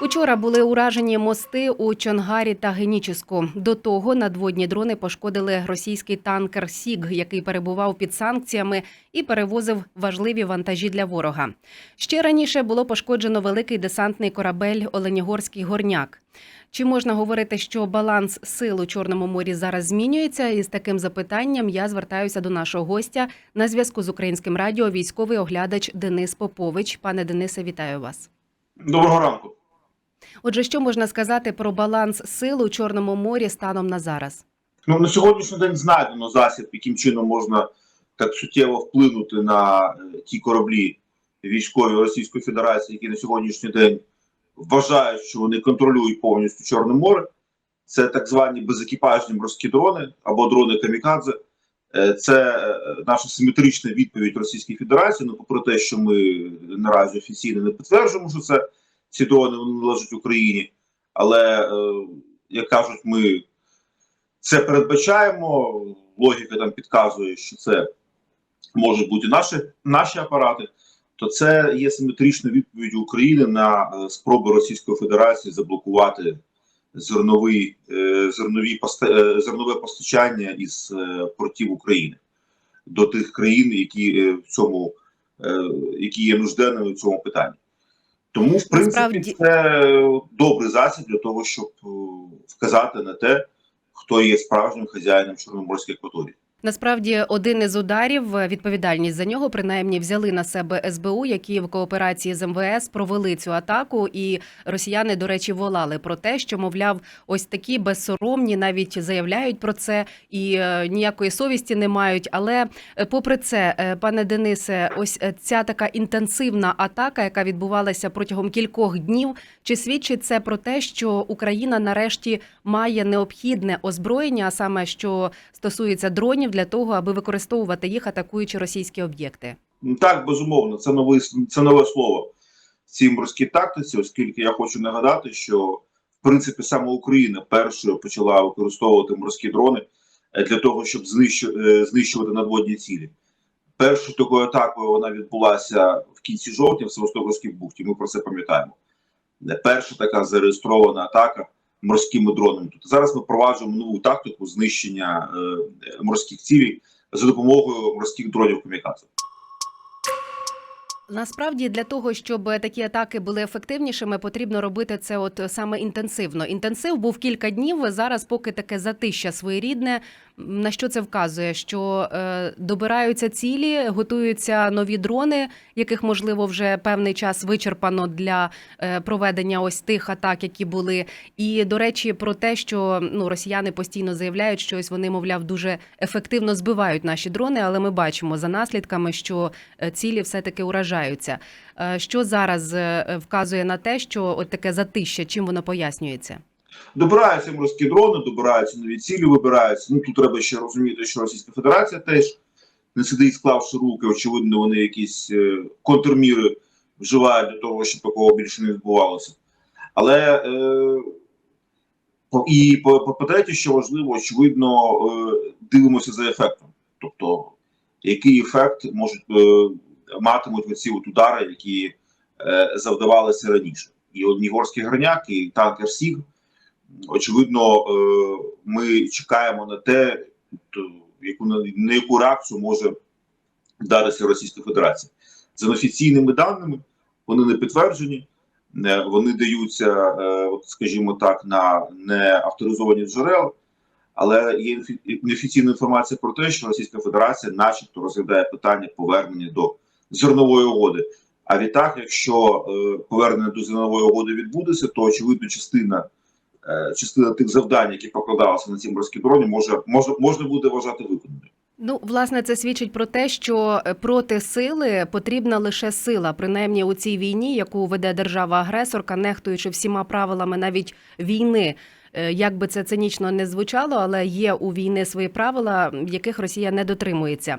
Учора були уражені мости у Чонгарі та Геніческу. До того надводні дрони пошкодили російський танкер Сіг, який перебував під санкціями і перевозив важливі вантажі для ворога. Ще раніше було пошкоджено великий десантний корабель Оленігорський горняк. Чи можна говорити, що баланс сил у Чорному морі зараз змінюється? І з таким запитанням я звертаюся до нашого гостя на зв'язку з українським радіо. Військовий оглядач Денис Попович. Пане Денисе, вітаю вас. Доброго ранку. Отже, що можна сказати про баланс сил у Чорному морі станом на зараз? Ну на сьогоднішній день знайдено засіб, яким чином можна так суттєво вплинути на е, ті кораблі військові Російської Федерації, які на сьогоднішній день вважають, що вони контролюють повністю Чорне море. Це так звані безекіпажні морські дрони або дрони камікадзе. Е, Це е, наша симетрична відповідь Російської Федерації. Ну, попри те, що ми наразі офіційно не підтверджуємо, що це ці дрони вони належать Україні. Але, е, як кажуть, ми це передбачаємо. Логіка там підказує, що це можуть бути наші, наші апарати. То це є симетричною відповіддю України на е, спроби Російської Федерації заблокувати зерновий, е, зернові зернове постачання із портів України до тих країн, які в цьому які є нужденними в цьому питанні. Тому, в принципі, Насправді- це добрий засіб для того, щоб е, вказати на те, хто є справжнім хазяїном Чорноморської акваторії. Насправді, один із ударів е, відповідальність за нього принаймні взяли на себе СБУ, які в кооперації з МВС провели цю атаку. І росіяни, до речі, волали про те, що мовляв, ось такі безсоромні навіть заявляють про це і е, ніякої совісті не мають. Але е, попри це, пане Денисе, ось ця така інтенсивна атака, яка відбувалася протягом кількох днів, чи свідчить це про те, що Україна нарешті має необхідне озброєння, а саме що стосується дронів, для того, аби використовувати їх, атакуючи російські об'єкти? Так, безумовно, це нове, це нове слово в цій морській тактиці, оскільки я хочу нагадати, що в принципі саме Україна першою почала використовувати морські дрони е, для того, щоб е, знищувати надводні цілі. Першою такою атакою вона відбулася в кінці жовтня в Севастопольській бухті. Ми про це пам'ятаємо. Е, Перша така зареєстрована атака морськими дронами. Тут зараз ми впроваджуємо нову тактику знищення е, морських цілей за допомогою морських дронів камікадзе. Насправді для того, щоб такі атаки були ефективнішими, потрібно робити це от саме інтенсивно. Інтенсив був кілька днів. Зараз, поки таке затища своєрідне. На що це вказує? Що е, добираються цілі, готуються нові дрони, яких можливо вже певний час вичерпано для е, проведення ось тих атак, які були. І до речі, про те, що ну росіяни постійно заявляють, що ось вони, мовляв, дуже ефективно збивають наші дрони, але ми бачимо за наслідками, що е, цілі все таки уражаються. Що зараз вказує на те, що от таке затища, чим воно пояснюється? Добираються морські дрони, добираються нові цілі, вибираються. Ну тут треба ще розуміти, що Російська Федерація теж не сидить, склавши руки. Очевидно, вони якісь е, контрміри вживають для того, щоб такого більше не відбувалося. Але е, і по, по-третє, що важливо, очевидно, е, дивимося за ефектом. Тобто, який ефект можуть е, матимуть оці от удари, які е, завдавалися раніше. І от Нігорський горняк, і танкер Сіг очевидно, е, ми чекаємо на те, яку на, яку реакцію може вдатися Російська Федерація. За офіційними даними, вони не підтверджені, вони даються, е, скажімо так, на неавторизовані джерела. Але є неофіційна інформація про те, що Російська Федерація, начебто, розглядає питання повернення до зернової угоди. А відтак, якщо е, повернення до зернової угоди відбудеться, то очевидно частина частина тих завдань, які покладалися на ці морські дрони, може, може можна буде вважати виконаною. Ну, власне, це свідчить про те, що е, проти сили потрібна лише сила, принаймні у цій війні, яку веде держава-агресорка, нехтуючи всіма правилами навіть війни. Е, Як би це цинічно не звучало, але є у війни свої правила, яких Росія не дотримується.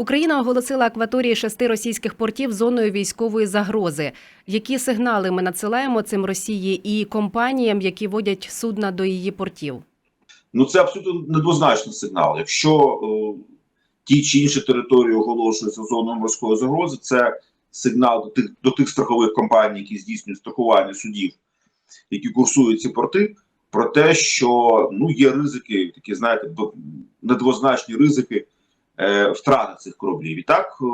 Україна оголосила акваторії шести російських портів зоною військової загрози. Які сигнали ми надсилаємо цим Росії і компаніям, які водять судна до її портів? Ну це абсолютно недвозначний сигнал. Якщо е, ті чи інші території оголошуються зоною морської загрози, це сигнал до тих до тих страхових компаній, які здійснюють страхування судів, які курсують ці порти, про те, що ну є ризики, такі знаєте, недвозначні ризики е, втрати цих кораблів. Відтак, е,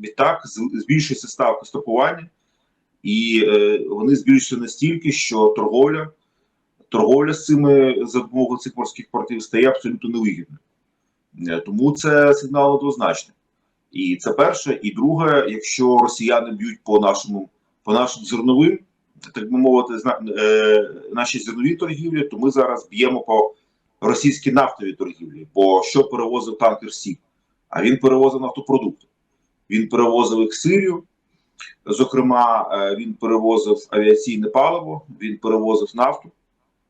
відтак з- збільшується ставка страхування, і е, вони збільшуються настільки, що торговля, торговля з цими за допомогою цих морських портів стає абсолютно невигідною. Е, Тому це сигнал однозначний. І це перше. І друге, якщо росіяни б'ють по нашому по нашим зерновим, так би мовити, е, наші зернові торгівлі, то ми зараз б'ємо по російській нафтовій торгівлі. Бо що перевозив танкер Сік? А він перевозив нафтопродукти. Він перевозив їх Сирію. Зокрема, е, він перевозив авіаційне паливо, він перевозив нафту.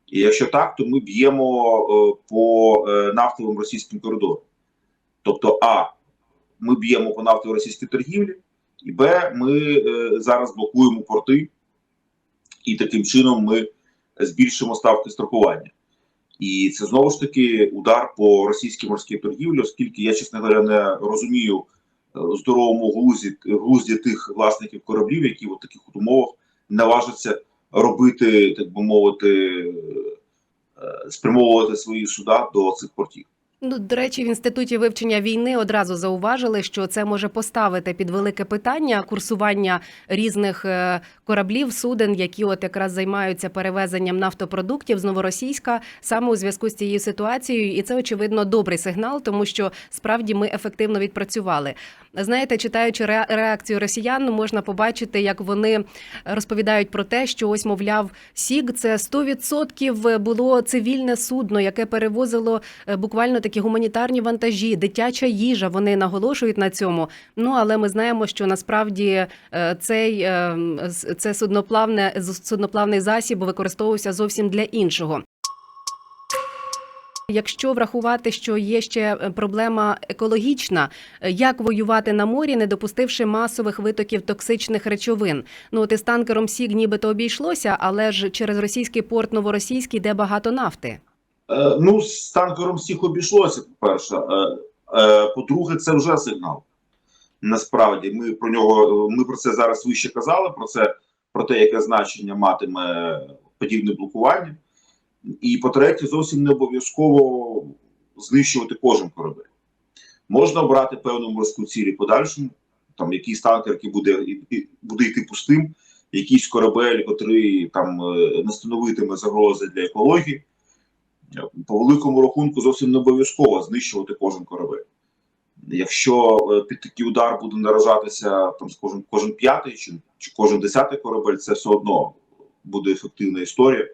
І якщо так, то ми б'ємо е, по е, нафтовим російським коридорам. Тобто, А, ми б'ємо по нафтовій російській торгівлі, і Б, ми зараз блокуємо порти, і таким чином ми збільшимо ставки страхування. І це знову ж таки удар по російській морській торгівлі, оскільки я, чесно говоря, не розумію е, здоровому глузді, глузді тих власників кораблів, які в таких умовах наважаться робити, так би мовити, е, спрямовувати свої суда до цих портів. Ну, до речі, в інституті вивчення війни одразу зауважили, що це може поставити під велике питання курсування різних е, кораблів, суден, які от якраз займаються перевезенням нафтопродуктів з новоросійська саме у зв'язку з цією ситуацією, і це очевидно добрий сигнал, тому що справді ми ефективно відпрацювали. Знаєте, читаючи реакцію росіян, можна побачити, як вони розповідають про те, що ось, мовляв, Сіг це 100% було цивільне судно, яке перевозило е, буквально такі гуманітарні вантажі, дитяча їжа. Вони наголошують на цьому. Ну але ми знаємо, що насправді е, цей е, це судноплавне судноплавний засіб використовувався зовсім для іншого. Якщо врахувати, що є ще е, проблема екологічна, е, як воювати на морі, не допустивши масових витоків токсичних речовин. Ну от із танкером Сіг нібито обійшлося, але ж через російський порт новоросійський йде багато нафти. Е, ну, з танкером всіх обійшлося, по-перше. Е, е, по-друге, це вже сигнал. Насправді, ми про нього ми про це зараз вище казали, про це про те, яке значення матиме подібне блокування. І по-третє, зовсім не обов'язково знищувати кожен корабель. Можна обрати певну морську ціль і подальшому, там якийсь танкер, який буде, буде йти пустим, якийсь корабель, який там е, не становитиме загрози для екології по великому рахунку зовсім не обов'язково знищувати кожен корабель. Якщо е, під такий удар буде наражатися там кожен кожен п'ятий чи, чи кожен десятий корабель, це все одно буде ефективна історія,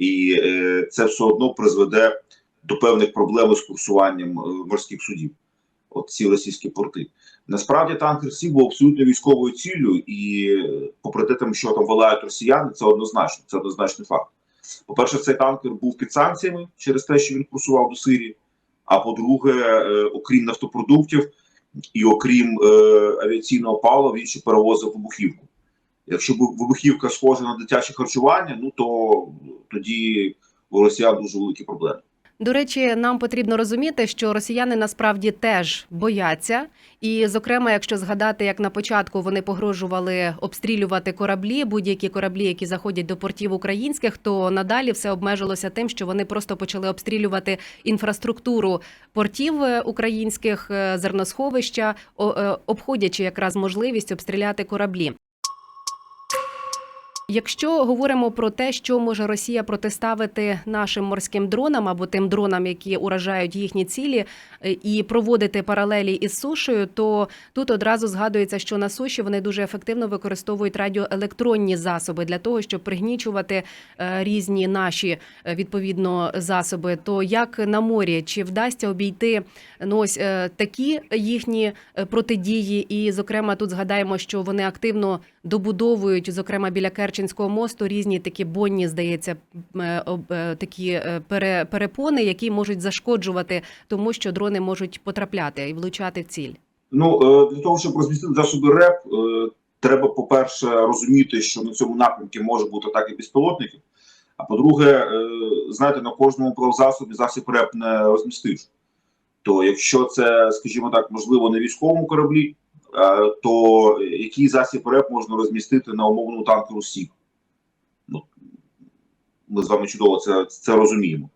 і е, це все одно призведе до певних проблем з курсуванням е, морських судів. От ці російські порти. Насправді танкер Сі був абсолютно військовою ціллю, і е, попри те, що там волають росіяни, це однозначно, це однозначний факт. По-перше, цей танкер був під санкціями через те, що він курсував до Сирії. А по-друге, окрім нафтопродуктів і окрім авіаційного палива, він ще перевозив вибухівку. Якщо вибухівка схожа на дитяче харчування, ну то тоді у росіян дуже великі проблеми. До речі, нам потрібно розуміти, що росіяни насправді теж бояться, і, зокрема, якщо згадати, як на початку вони погрожували обстрілювати кораблі, будь-які кораблі, які заходять до портів українських, то надалі все обмежилося тим, що вони просто почали обстрілювати інфраструктуру портів е, українських е, зерносховища, е, обходячи якраз можливість обстріляти кораблі. Якщо говоримо про те, що може Росія протиставити нашим морським дронам або тим дронам, які уражають їхні цілі, е, і проводити паралелі із сушею, то тут одразу згадується, що на суші вони дуже ефективно використовують радіоелектронні засоби для того, щоб пригнічувати е, різні наші е, відповідно засоби. То як на морі чи вдасться обійти ну ось такі їхні протидії? І, зокрема, тут згадаємо, що вони активно добудовують, зокрема біля Керченського мосту, різні такі бонні, здається, е, е, такі е, перепони, які можуть зашкоджувати, тому що дрони можуть потрапляти і влучати в ціль. Ну для того, щоб розмістити засоби РЕП, треба, по-перше, розуміти, що на цьому напрямку може бути атаки безпілотників. А по-друге, знаєте, на кожному плавзасобі засіб РЕП не розмістиш. То якщо це, скажімо так, можливо, на військовому кораблі, то який засіб РЕП можна розмістити на умовному танку Сік? Ну, ми з вами чудово це, це розуміємо.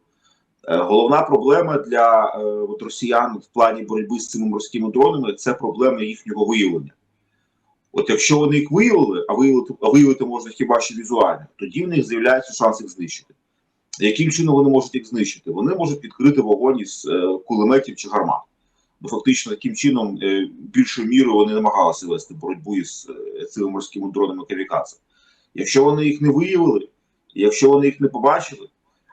Е, Головна проблема для е, от росіян в плані боротьби з цими морськими дронами це проблема їхнього виявлення. От якщо вони їх виявили, а виявити, а виявити можна хіба що візуально, тоді в них з'являється шанс їх знищити. Яким чином вони можуть їх знищити? Вони можуть відкрити вогонь із е, кулеметів чи гармат. Бо фактично таким чином е, більшою мірою вони намагалися вести боротьбу із е, цими морськими дронами камікадзе. Якщо вони їх не виявили, якщо вони їх не побачили,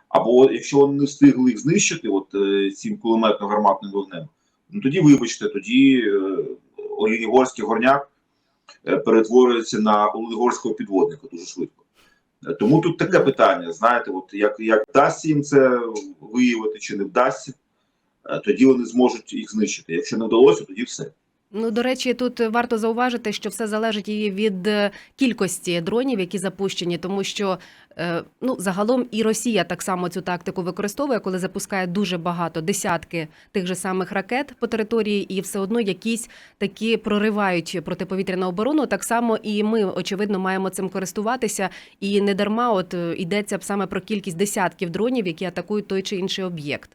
або якщо вони не встигли їх знищити, от е, цим кулеметно-гарматним вогнем, ну тоді, вибачте, тоді Олінігорський горняк перетворюється на Олінігорського підводника дуже швидко. Тому тут таке питання: знаєте, от як, як вдасться їм це виявити чи не вдасться, тоді вони зможуть їх знищити. Якщо не вдалося, тоді все. Ну, до речі, тут варто зауважити, що все залежить і від е, кількості дронів, які запущені, тому що е, ну загалом і Росія так само цю тактику використовує, коли запускає дуже багато десятки тих же самих ракет по території, і все одно якісь такі проривають протиповітряну оборону. Так само і ми очевидно маємо цим користуватися. І не дарма, от е, йдеться б саме про кількість десятків дронів, які атакують той чи інший об'єкт.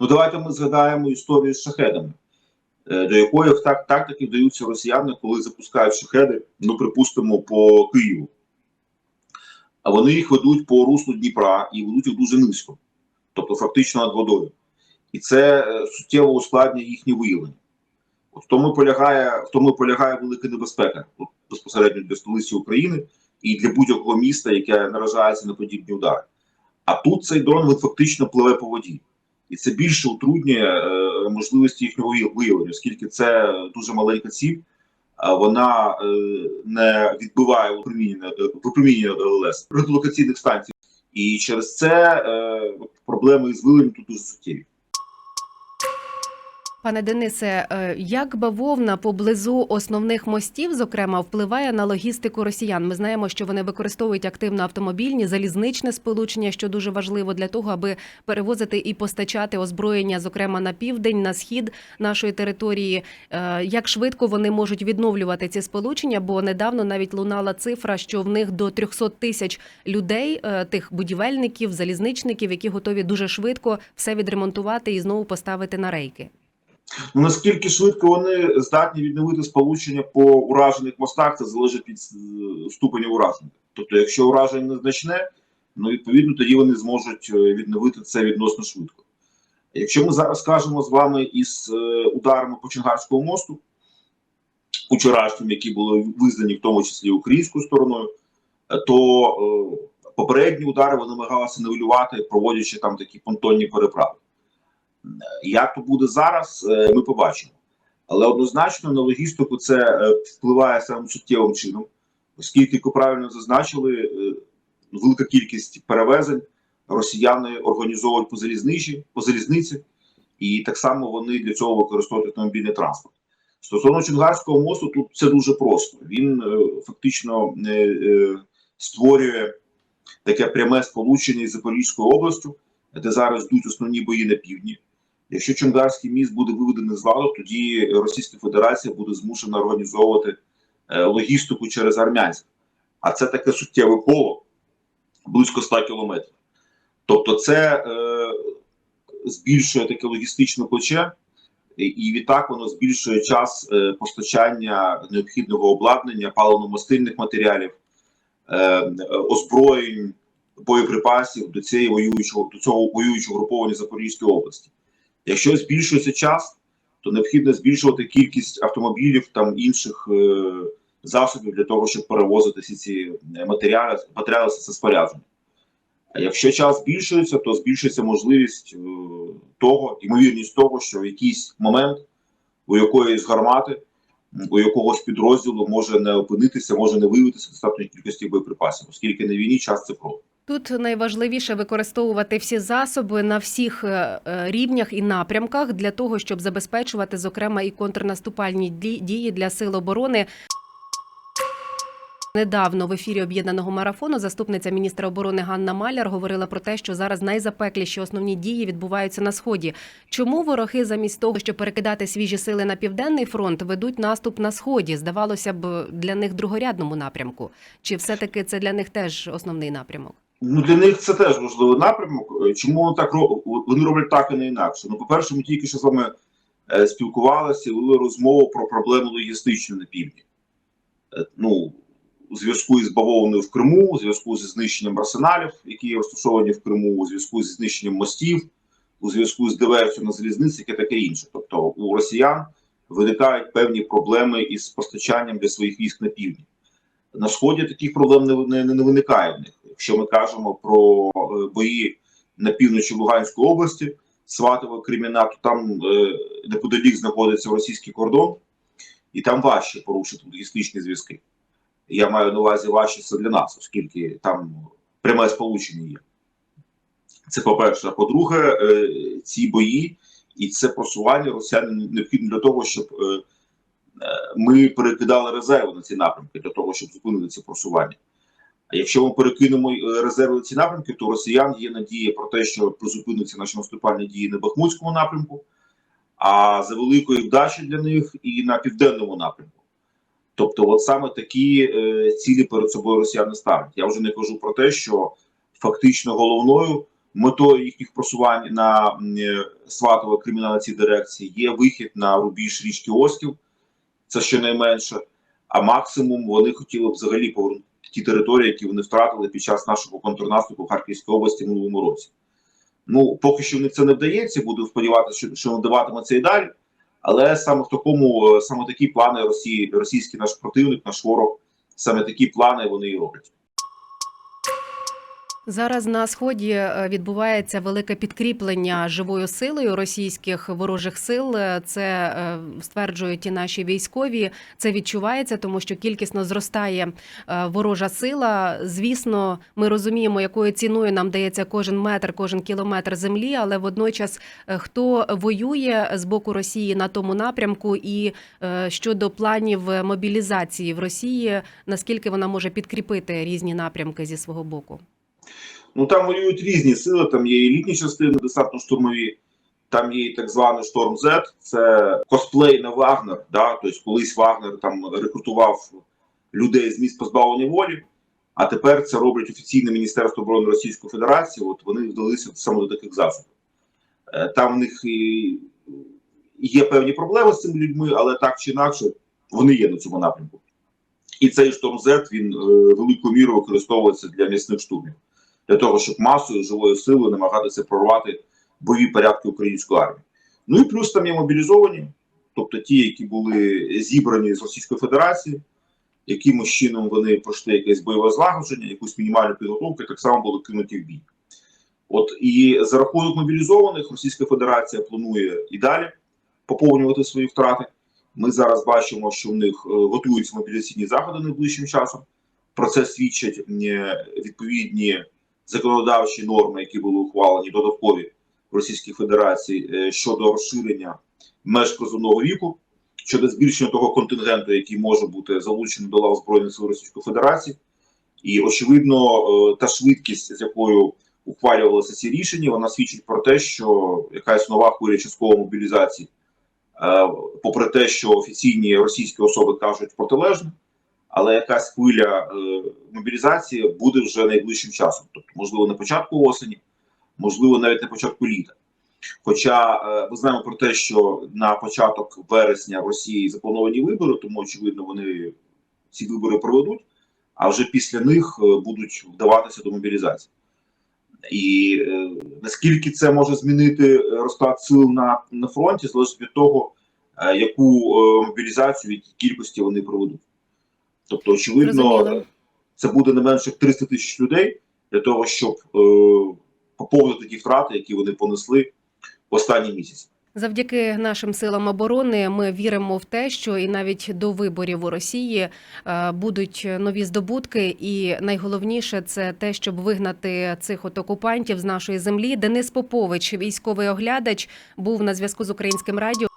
Ну давайте ми згадаємо історію з шахедами, е, до якої так, тактики вдаються росіяни, коли запускають шахеди, ну припустимо, по Києву. А вони їх ведуть по руслу Дніпра і ведуть їх дуже низько, тобто фактично над водою. І це е, суттєво ускладнює їхнє виявлення. От в тому полягає, в тому полягає велика небезпека от, безпосередньо для столиці України і для будь-якого міста, яке наражається на подібні удари. А тут цей дрон він фактично пливе по воді. І це більше утруднює е, можливості їхнього виявлення, оскільки це дуже маленька ціль, вона е, не відбиває випромінення е, випромінення ЛС радіолокаційних станцій. І через це е, проблеми із виявленням тут дуже суттєві. Пане Денисе, е, як бавовна поблизу основних мостів, зокрема, впливає на логістику росіян? Ми знаємо, що вони використовують активно автомобільні, залізничне сполучення, що дуже важливо для того, аби перевозити і постачати озброєння, зокрема на південь, на схід нашої території. Е, Як швидко вони можуть відновлювати ці сполучення? Бо недавно навіть лунала цифра, що в них до 300 тисяч людей, е, тих будівельників, залізничників, які готові дуже швидко все відремонтувати і знову поставити на рейки. Ну, наскільки швидко вони здатні відновити сполучення по уражених мостах, це залежить від е, ступеня ураження. Тобто, якщо ураження незначне, ну відповідно тоді вони зможуть е, відновити це відносно швидко. Якщо ми зараз кажемо з вами із е, ударами по Чонгарському мосту, вчорашнім, які були визнані в тому числі українською стороною, то попередні удари вони намагалися нивелювати, проводячи там такі понтонні переправи. Як то буде зараз, е, ми побачимо. Але однозначно на логістику це е, впливає самим суттєвим чином, оскільки, як правильно зазначили, е, велика кількість перевезень росіяни організовують по залізничі, по залізниці, і так само вони для цього використовують автомобільний транспорт. Стосовно Чонгарського мосту, тут це дуже просто. Він фактично створює таке пряме сполучення із Запорізькою областю, де зараз йдуть основні бої на півдні. Якщо Чонгарський міст буде виведений з ладу, тоді Російська Федерація буде змушена організовувати е, логістику через Армянськ. А це таке суттєве коло близько 100 кілометрів. Тобто, це е, збільшує таке логістичне плече, і, відтак воно збільшує час е, постачання необхідного обладнання, паливно-мастильних матеріалів, е, озброєнь, боєприпасів до цієї воюючого до цього воюючого груповання Запорізької області. Якщо збільшується час, то необхідно збільшувати кількість автомобілів там інших е, засобів для того, щоб перевозити всі ці матеріали, матеріали це спорядження. А якщо час збільшується, то збільшується можливість е, того, ймовірність того, що в якийсь момент у якоїсь гармати, у якогось підрозділу може не опинитися, може не виявитися достатньої кількості боєприпасів, оскільки на війні час це про. Тут найважливіше використовувати всі засоби на всіх е, е, рівнях і напрямках для того, щоб забезпечувати, зокрема, і контрнаступальні дії для сил оборони. Недавно в ефірі об'єднаного марафону заступниця міністра оборони Ганна Маляр говорила про те, що зараз найзапекліші основні дії відбуваються на сході. Чому вороги замість того, щоб перекидати свіжі сили на південний фронт, ведуть наступ на сході? Здавалося б, для них другорядному напрямку. Чи все таки це для них теж основний напрямок? Ну для них це теж важливий напрямок. Е, Чому так вони роблять так і не інакше? Ну, по-перше, ми тільки що з вами е, спілкувалися, вели розмову про проблему логістичну на півдні. Е, Ну, у зв'язку із бавовною в Криму, у зв'язку зі знищенням арсеналів, які розташовані в Криму, у зв'язку зі знищенням мостів, у зв'язку з диверсією на залізниці, яке таке інше. Тобто у росіян виникають певні проблеми із постачанням для своїх військ на півдні. На сході таких проблем не, не, не виникає в них. Якщо ми кажемо про е, бої на півночі Луганської області, Сватово, Креміна, то там е, неподалік знаходиться російський кордон, і там важче порушити логістичні зв'язки. Я маю на увазі важче це для нас, оскільки там пряме сполучення є. Це по-перше. А по-друге, е, ці бої і це просування росіян необхідно для того, щоб ми перекидали резерви на ці напрямки для того, щоб зупинити ці просування. А якщо ми перекинемо е, резерви ці напрямки, то росіян є надія про те, що призупиняться наші наступальні дії на Бахмутському напрямку, а за великої вдачі для них і на південному напрямку. Тобто, от саме такі е, цілі перед собою росіяни ставлять. Я вже не кажу про те, що фактично головною метою їхніх просувань на е, Сватово кримінальній цій дирекції є вихід на рубіж річки Осків, це щонайменше. А максимум вони хотіли б взагалі повернути ті території, які вони втратили під час нашого контрнаступу в Харківській області в минулому році. Ну, поки що в це не вдається, буду сподіватися, що, що надаватиметься і далі. Але саме в такому, саме такі плани Росії, російський наш противник, наш ворог, саме такі плани вони і роблять. Зараз на сході е, відбувається велике підкріплення живою силою російських ворожих сил. Е, Це е, стверджують і наші військові. Це відчувається, тому що кількісно зростає ворожа сила. Звісно, ми розуміємо, якою ціною нам дається кожен метр, кожен кілометр землі, але водночас хто воює з боку Росії на тому напрямку, і щодо планів мобілізації в Росії, наскільки вона може підкріпити різні напрямки зі свого боку? Ну там воюють різні сили. Там є елітні частини десантно-штурмові, там є і так званий Шторм Z, це косплей на Вагнер. Да? Тобто колись Вагнер там рекрутував людей з місць позбавлення волі, а тепер це роблять офіційне Міністерство оборони Російської Федерації. От вони вдалися саме до таких засобів. Е, Там в них і є певні проблеми з цими людьми, але так чи інакше вони є на цьому напрямку. І цей Шторм Z, він е, великою мірою використовується для м'ясних штурмів для того, щоб масою живою силою намагатися прорвати бойові порядки української армії. Ну і плюс там є мобілізовані, тобто ті, які були зібрані з Російської Федерації, якимось чином вони пройшли якесь бойове злагодження, якусь мінімальну підготовку, так само були кинуті в бій. От і за рахунок мобілізованих Російська Федерація планує і далі поповнювати свої втрати. Ми зараз бачимо, що в них е, готуються мобілізаційні заходи найближчим часом. Про це свідчать відповідні законодавчі норми, які були ухвалені додаткові в Російській Федерації е, щодо розширення меж призовного віку, щодо збільшення того контингенту, який може бути залучений до лав Збройних сил Російської Федерації. І очевидно, е, та швидкість, з якою ухвалювалися ці рішення, вона свідчить про те, що якась нова хвиля часткової мобілізації, е, попри те, що офіційні російські особи кажуть протилежне, але якась хвиля е, мобілізації буде вже найближчим часом, тобто, можливо, на початку осені, можливо, навіть на початку літа. Хоча е, ми знаємо про те, що на початок вересня в Росії заплановані вибори, тому очевидно, вони ці вибори проведуть, а вже після них е, будуть вдаватися до мобілізації. І наскільки це може змінити розклад сил на, на фронті, залежить від того, яку мобілізацію від кількості вони проведуть. Тобто, очевидно, Зрозуміло. це буде не менше як 300 тисяч людей для того, щоб е, поповнити ті втрати, які вони понесли в останні місяці. Завдяки нашим силам оборони ми віримо в те, що і навіть до виборів у Росії е, будуть нові здобутки, і найголовніше це те, щоб вигнати цих от окупантів з нашої землі. Денис Попович, військовий оглядач, був на зв'язку з українським радіо.